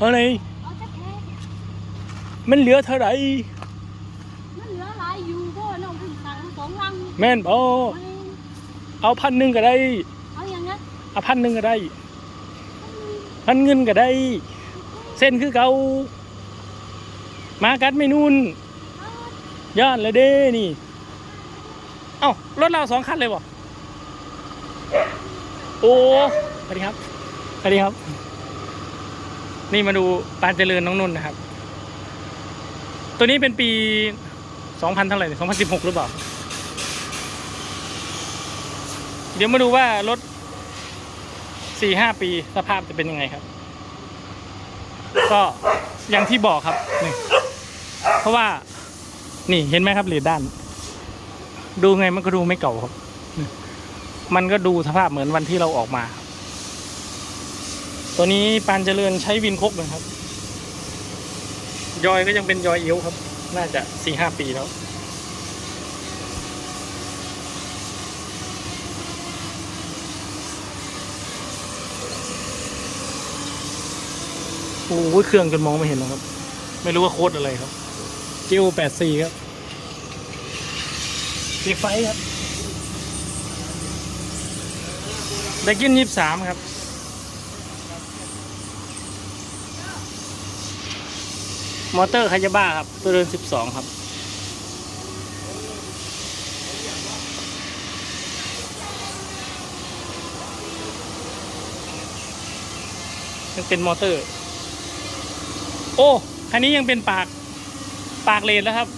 อะไรเอาจะแค่มันเหลือเท่าไหร่มันเหลือหลายอยู่ก็น้องถึงตังค์สองลังแม่นบอไม่เอาพันหนึ่งก็ได้เอาอย่างนั้นเอาพันหนึ่งก็ได้พันเงินก็ได้ เส้นคือเก่ามากัดไม่นุ่นย่านเลยเด้นี่ เอ้ารถเราสองคันเลยบ่โอ้สวัสดีครับสวัสดีครับ นี่มาดูปานเจริญน้องนุ่นนะครับ ตัวนี้เป็นปีสองพันเท่าไหร่สองพันสิบหกหรือเปล่า เดี๋ยวมาดูว่ารถสี่ห้าปีสภาพจะเป็นยังไงครับ ก็อย่างที่บอกครับนี่เพราะว่านี่เห็นไหมครับเหรียญด้าน ดูไงมันก็ดูไม่เก่าครับ มันก็ดูสภาพเหมือนวันที่เราออกมา ตัวนี้ปานเจริญใช้วินคกนะครับ ยอยก็ยังเป็นยอยเอี้ยวครับ น่าจะสี่ห้าปีแล้ว โอ้เครื่องจนมองไม่เห็นแล้วครับ ไม่รู้ว่าโค้ดอะไรครับจิวแปดสี่ครับปีไฟครับได้กินยี่สามครับ มอเตอร์คายาบ้าครับ ตัวเดินสิบสองครับยังเป็นมอเตอร์ โอ้คันนี้ยังเป็นปากปากเลนแล้วครับ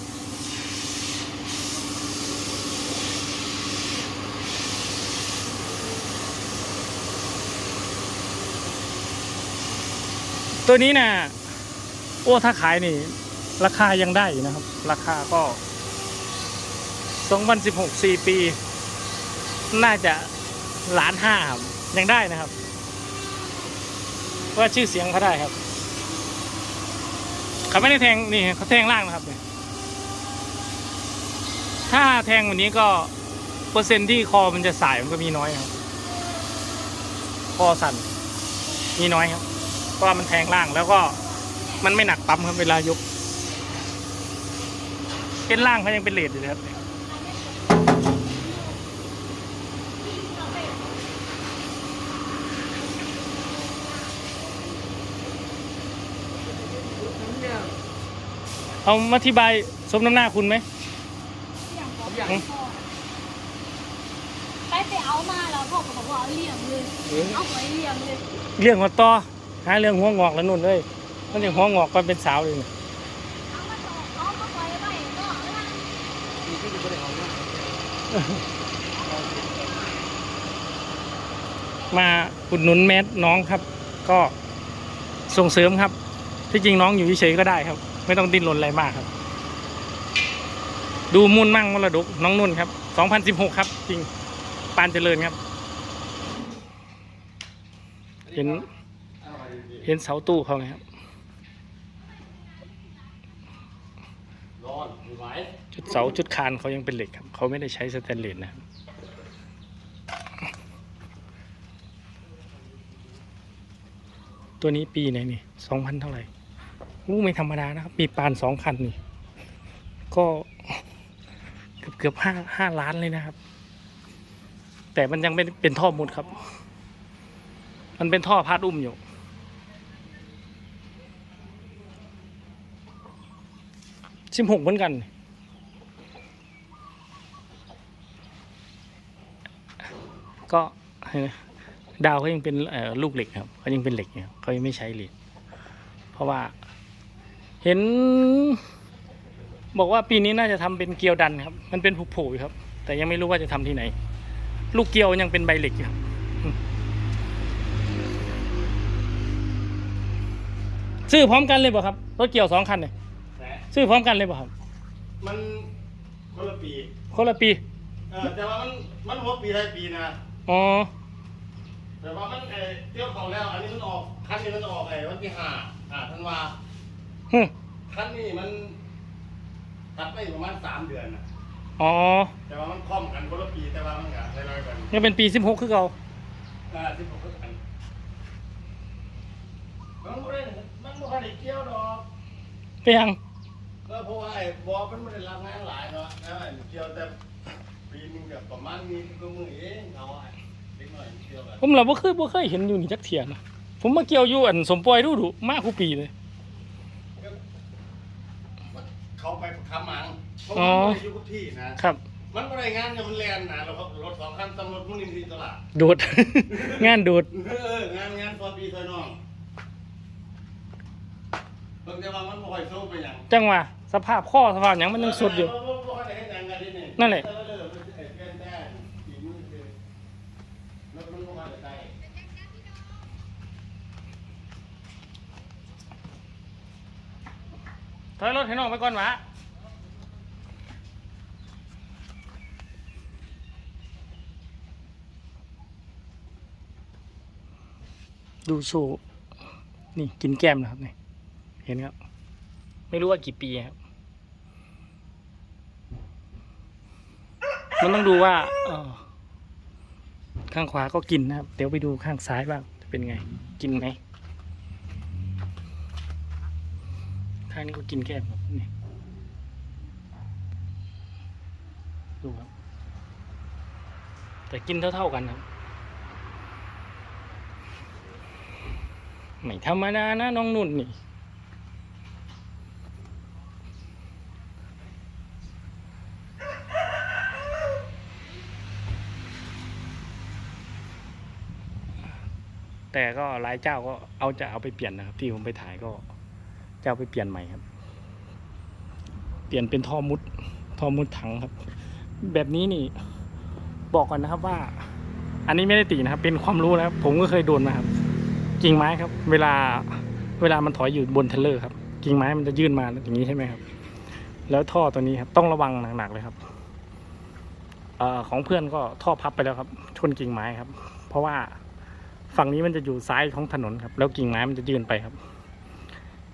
ตัวนี้นะ่ะ โอ้ถ้าขายนี่ ราคายังได้อยู่นะครับ ราคาก็2016 4 ปี น่าจะล้านห้าครับยังได้นะครับ ว่าชื่อเสียงเขาได้ครับเขาไม่ได้แทงนี่เขาแทงล่างนะครับเนี่ยถ้าแทงวันนี้ก็ เปอร์เซ็นต์ที่คอมันจะสายมันก็มีน้อยครับ คอสั่นมีน้อยครับเพราะว่ามันแทงล่างแล้วก็ มันไม่หนักปั๊มครับเวลายกเป็นล่างเขายังเป็นเลดอยู่เลยครับเอามาอธิบายสมน้ำหน้าคุณไหมอย่างของอืมไปไปเอามาแล้วพ่อก็บอกว่าเอาเลี้ยงเลย เอาไว้เลี้ยงเลยเรื่องหัวต่อหาเรื่องหัวงอกแล้วนุ่นเลย มันยังหัวงอกก่อนเป็นสาวเลยมาอุดหนุนแมสน้องครับ ก็ส่งเสริมครับ ที่จริงน้องอยู่เฉยๆก็ได้ครับ ไม่ต้องดิ้นรนอะไรมากครับ ดูมุ่นมั่งมรดกน้องนุ่นครับ 2016 ครับ จริงปานเจริญครับ เห็น เห็นเสาตู้เขาไหมครับ ร้อนไม่ไหว จุดเสาจุดคานเขายังเป็นเหล็กครับ เขาไม่ได้ใช้สแตนเลสนะครับตัวนี้ปีไหนนี่สองพันเท่าไหร่อู้ไม่ธรรมดานะครับ มีปานสองคันนี่ ก็เกือบเกือบห้าห้าล้านเลยนะครับ แต่มันยังเป็นเป็นท่อมุดครับ มันเป็นท่อพาดอุ้มอยู่ สิบหกเหมือนกัน ก็ดาวเขายังเป็นลูกเหล็กครับเขายังเป็นเหล็กอยู่เขายังไม่ใช้เหล็ก เพราะว่าเห็น บอกว่าปีนี้น่าจะทำเป็นเกลียวดันครับ มันเป็นผุๆอยู่ครับ แต่ยังไม่รู้ว่าจะทำที่ไหน ลูกเกลียวยังเป็นใบเหล็กอยู่ครับซื้อพร้อมกันเลยเปล่ครับรถเกี่ยวสองคันเนี่ย ซื้อพร้อมกันเลยเปล่ะครับมันคนละปีคนละปีเออแต่ว่ามันมันหัวปีได้ปีนะอ๋อแต่ว่ามันเออเที่ยวของแล้ว อันนี้มันออกคันนี้มันออกไอ้วันที่ห้าอ่าธันวาฮึคันนี้มันตัดไปประมาณสามเดือนนะอ๋อแต่ว่ามันคล่อมกันคนละปีแต่ว่ามันก็ได้ร้อยกันยังเป็นปีสิบหกคือเก่าอ่าที่ผมก็กันมันบ่ได้มันบ่ค่อยได้เกี่ยวดอกไปยัง ก็เพราะว่าไอ้บอมันไม่ได้รับงานหลายเนาะนะเกี่ยวแต่ปีนึงแบบประมาณนี้ก็มือเองเอาไอ้เล็กหน่อยเกี่ยวกันผมเราบ่เคยบ่เคยเห็นอยู่นี่จักเทียนะผมมาเกี่ยวอยู่อันสมปอยดูดูมาคู่ปีเลย เขาไปคำมังเพราะอ๋มัอนไม่ได้อยู่กับที่นะครับ มันไม่ได้งานกับมันแลนนะเราก็รถสองคันตำรวจมุ่งนินทีตลาดโดด งานโดดเอองานงานซอยปีซอยน้องเพิ่งจะว่ามันบ่ค่อยโซ่ไปหยังจังหวะ สภาพข้อสภาพหยังมันยังสุดอยู่ นั่นแหละเออเออมันไอ้แฟนแท้อีกมือคือรถมันบ่มาแต่ไกลถอยรถให้น้องไปก่อนวะดูโชว์นี่กินแก้มนะครับนี่เห็นครับ ไม่รู้ว่ากี่ปีครับ มันต้องดูว่าออข้างขวาก็กินนะครับ เดี๋ยวไปดูข้างซ้ายบ้างจะเป็นไง กินไหมข้างนี้ก็กินแก้มครับนี่ดูครับ แต่กินเท่าๆกันครับไม่ธรรมดานะน้องนุ่นนี่ แต่ก็หลายเจ้าก็เอาจะเอาไปเปลี่ยนนะครับ ที่ผมไปถ่ายก็จะเอาไปเปลี่ยนใหม่ครับ เปลี่ยนเป็นท่อมุดท่อมุดถังครับ แบบนี้นี่บอกก่อนนะครับว่า อันนี้ไม่ได้ตีนะครับ เป็นความรู้นะครับ ผมก็เคยโดนมาครับกิ่งไม้ครับ เวลาเวลามันถอยอยู่บนเทรลเลอร์ครับกิ่งไม้มันจะยื่นมาอย่างนี้ใช่ไหมครับ แล้วท่อตัวนี้ครับต้องระวังหนักๆเลยครับเออของเพื่อนก็ท่อพับไปแล้วครับ ชนกิ่งไม้ครับ เพราะว่า ฝั่งนี้มันจะอยู่ซ้ายของถนนครับ แล้วกิ่งไม้มันจะยื่นไปครับ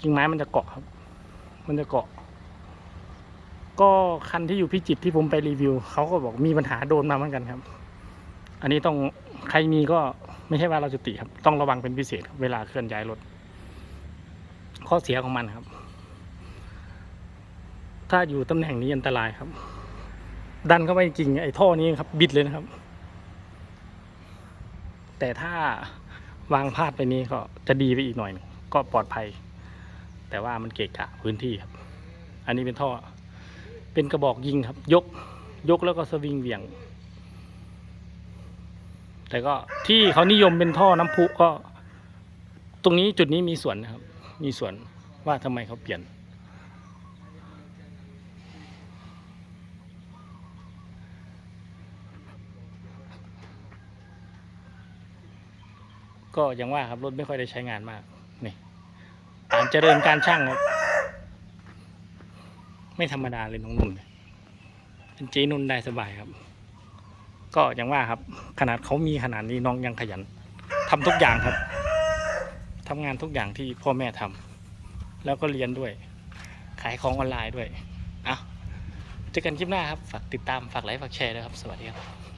กิ่งไม้มันจะเกาะครับ มันจะเกาะ ก็คันที่อยู่พิจิตรที่ผมไปรีวิวเขาก็บอกมีปัญหาโดนมาเหมือนกันครับ อันนี้ต้องใครมีก็ไม่ใช่ว่าเราจะติครับ ต้องระวังเป็นพิเศษครับเวลาเคลื่อนย้ายรถข้อเสียของมันครับ ถ้าอยู่ตำแหน่งนี้อันตรายครับ ดันเข้าไปจริงไอ้ท่อนี้ครับ บิดเลยนะครับ แต่ถ้าวางพลาดไปนี้ก็จะดีไปอีกหน่อยนึงก็ปลอดภัย แต่ว่ามันเกะกะพื้นที่ครับ อันนี้เป็นท่อ เป็นกระบอกยิงครับ ยก ยกแล้วก็สวิงเหวี่ยง แต่ก็ที่เขานิยมเป็นท่อน้ำพุก็ ตรงนี้จุดนี้มีส่วนนะครับ มีส่วนว่าทำไมเขาเปลี่ยน ก็ยังว่าครับรถไม่ค่อยได้ใช้งานมาก นี่การเจริญการช่างครับ ไม่ธรรมดาเลยน้องนุ่นเนี่ยเป็นเจนุ่นได้สบายครับ ก็ยังว่าครับ ขนาดเขามีขนาดนี้น้องยังขยันทำทุกอย่างครับทำงานทุกอย่างที่พ่อแม่ทำแล้วก็เรียนด้วย ขายของออนไลน์ด้วยอะเจอกันคลิปหน้าครับ ฝากติดตาม ฝากไลค์ ฝากแชร์ด้วยครับ สวัสดีครับ